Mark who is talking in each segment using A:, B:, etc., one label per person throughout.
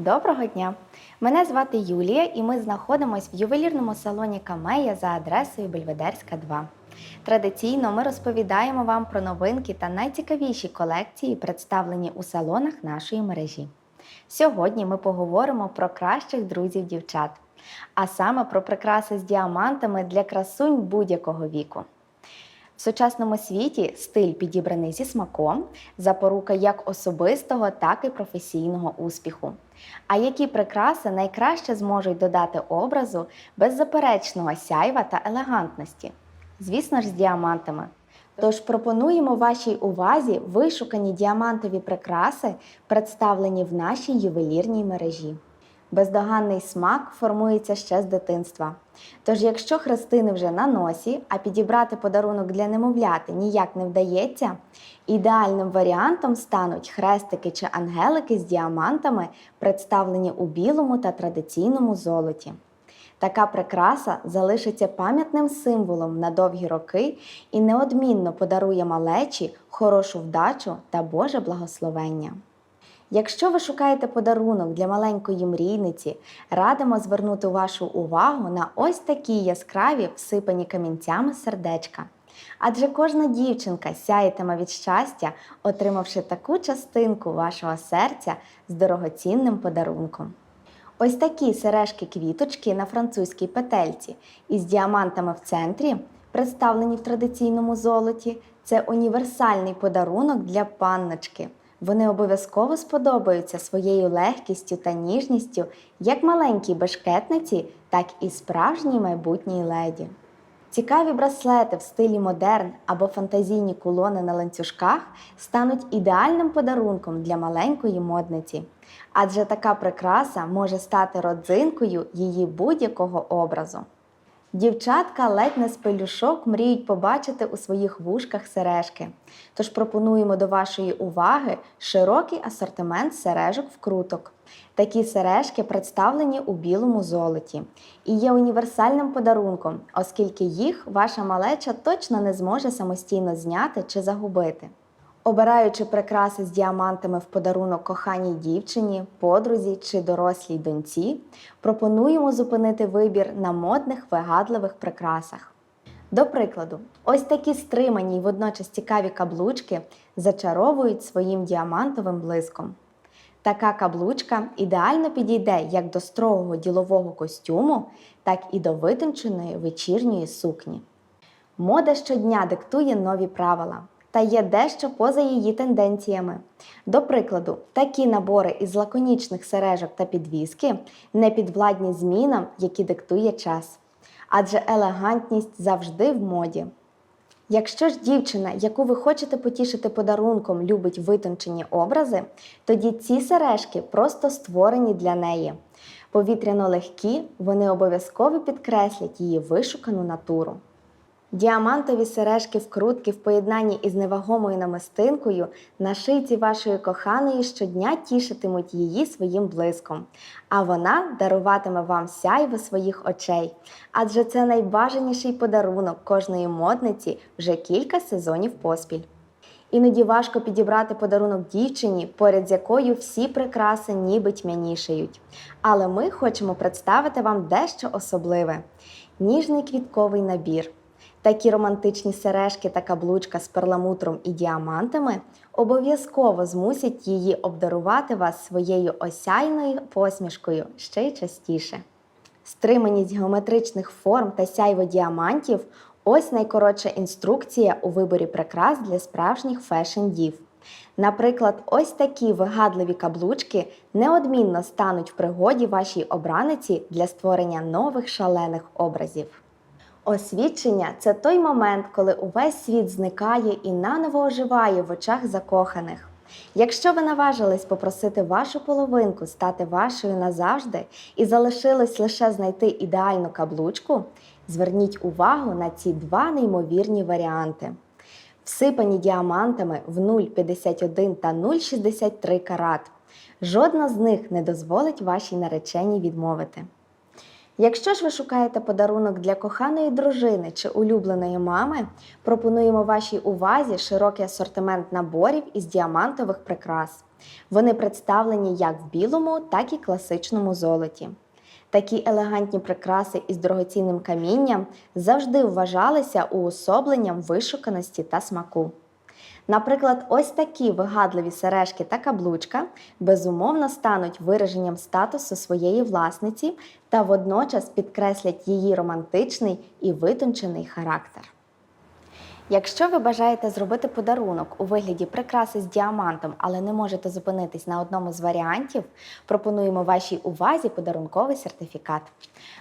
A: Доброго дня! Мене звати Юлія, і ми знаходимося в ювелірному салоні Камея за адресою Бельведерська 2. Традиційно ми розповідаємо вам про новинки та найцікавіші колекції, представлені у салонах нашої мережі. Сьогодні ми поговоримо про кращих друзів дівчат, а саме про прикраси з діамантами для красунь будь-якого віку. В сучасному світі стиль підібраний зі смаком, запорука як особистого, так і професійного успіху. А які прикраси найкраще зможуть додати образу беззаперечного сяйва та елегантності? Звісно ж, з діамантами. Тож пропонуємо вашій увазі вишукані діамантові прикраси, представлені в нашій ювелірній мережі. Бездоганний смак формується ще з дитинства. Тож, якщо хрестини вже на носі, а підібрати подарунок для немовляти ніяк не вдається, ідеальним варіантом стануть хрестики чи ангелики з діамантами, представлені у білому та традиційному золоті. Така прикраса залишиться пам'ятним символом на довгі роки і неодмінно подарує малечі хорошу вдачу та Боже благословення. Якщо ви шукаєте подарунок для маленької мрійниці, радимо звернути вашу увагу на ось такі яскраві всипані камінцями сердечка. Адже кожна дівчинка сяєтиме від щастя, отримавши таку частинку вашого серця з дорогоцінним подарунком. Ось такі сережки-квіточки на французькій петельці із діамантами в центрі, представлені в традиційному золоті, це універсальний подарунок для панночки. Вони обов'язково сподобаються своєю легкістю та ніжністю як маленькій бешкетниці, так і справжній майбутній леді. Цікаві браслети в стилі модерн або фантазійні кулони на ланцюжках стануть ідеальним подарунком для маленької модниці, адже така прикраса може стати родзинкою її будь-якого образу. Дівчатка ледь не з пелюшок мріють побачити у своїх вушках сережки. Тож пропонуємо до вашої уваги широкий асортимент сережок-вкруток. Такі сережки представлені у білому золоті і є універсальним подарунком, оскільки їх ваша малеча точно не зможе самостійно зняти чи загубити. Обираючи прикраси з діамантами в подарунок коханій дівчині, подрузі чи дорослій доньці, пропонуємо зупинити вибір на модних вигадливих прикрасах. До прикладу, ось такі стримані й водночас цікаві каблучки зачаровують своїм діамантовим блиском. Така каблучка ідеально підійде як до строгого ділового костюму, так і до витонченої вечірньої сукні. Мода щодня диктує нові правила та є дещо поза її тенденціями. До прикладу, такі набори із лаконічних сережок та підвіски не підвладні змінам, які диктує час. Адже елегантність завжди в моді. Якщо ж дівчина, яку ви хочете потішити подарунком, любить витончені образи, тоді ці сережки просто створені для неї. Повітряно легкі, вони обов'язково підкреслять її вишукану натуру. Діамантові сережки вкрутки в поєднанні із невагомою намистинкою на шийці вашої коханої щодня тішитимуть її своїм блиском, а вона даруватиме вам сяйво своїх очей. Адже це найбажаніший подарунок кожної модниці вже кілька сезонів поспіль. Іноді важко підібрати подарунок дівчині, поряд з якою всі прикраси ніби тьмянішають. Але ми хочемо представити вам дещо особливе: ніжний квітковий набір. Такі романтичні сережки та каблучка з перламутром і діамантами обов'язково змусять її обдарувати вас своєю осяйною посмішкою ще й частіше. Стриманість геометричних форм та сяйво діамантів ось найкоротша інструкція у виборі прикрас для справжніх фешн-дів. Наприклад, ось такі вигадливі каблучки неодмінно стануть в пригоді вашій обраниці для створення нових шалених образів. Освідчення це той момент, коли увесь світ зникає і наново оживає в очах закоханих. Якщо ви наважились попросити вашу половинку стати вашою назавжди і залишилось лише знайти ідеальну каблучку, зверніть увагу на ці два неймовірні варіанти. Всипані діамантами в 0,51 та 0,63 карат. Жодна з них не дозволить вашій нареченій відмовити. Якщо ж ви шукаєте подарунок для коханої дружини чи улюбленої мами, пропонуємо вашій увазі широкий асортимент наборів із діамантових прикрас. Вони представлені як в білому, так і класичному золоті. Такі елегантні прикраси із дорогоцінним камінням завжди вважалися уособленням вишуканості та смаку. Наприклад, ось такі вигадливі сережки та каблучка безумовно стануть вираженням статусу своєї власниці та водночас підкреслять її романтичний і витончений характер. Якщо ви бажаєте зробити подарунок у вигляді прикраси з діамантом, але не можете зупинитись на одному з варіантів, пропонуємо вашій увазі подарунковий сертифікат.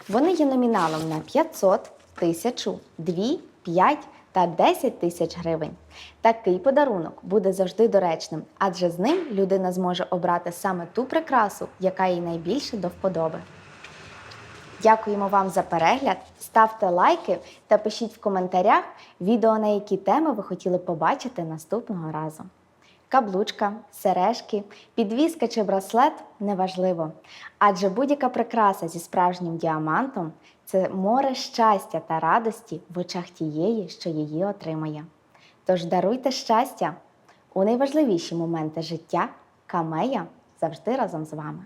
A: Вони є номіналом на 500, 1000, 2, 5 та 10 тисяч гривень. Такий подарунок буде завжди доречним, адже з ним людина зможе обрати саме ту прикрасу, яка їй найбільше до вподоби. Дякуємо вам за перегляд. Ставте лайки та пишіть в коментарях відео, на які теми ви хотіли побачити наступного разу. Каблучка, сережки, підвіска чи браслет неважливо. Адже будь-яка прикраса зі справжнім діамантом це море щастя та радості в очах тієї, що її отримає. Тож даруйте щастя! У найважливіші моменти життя Камея завжди разом з вами.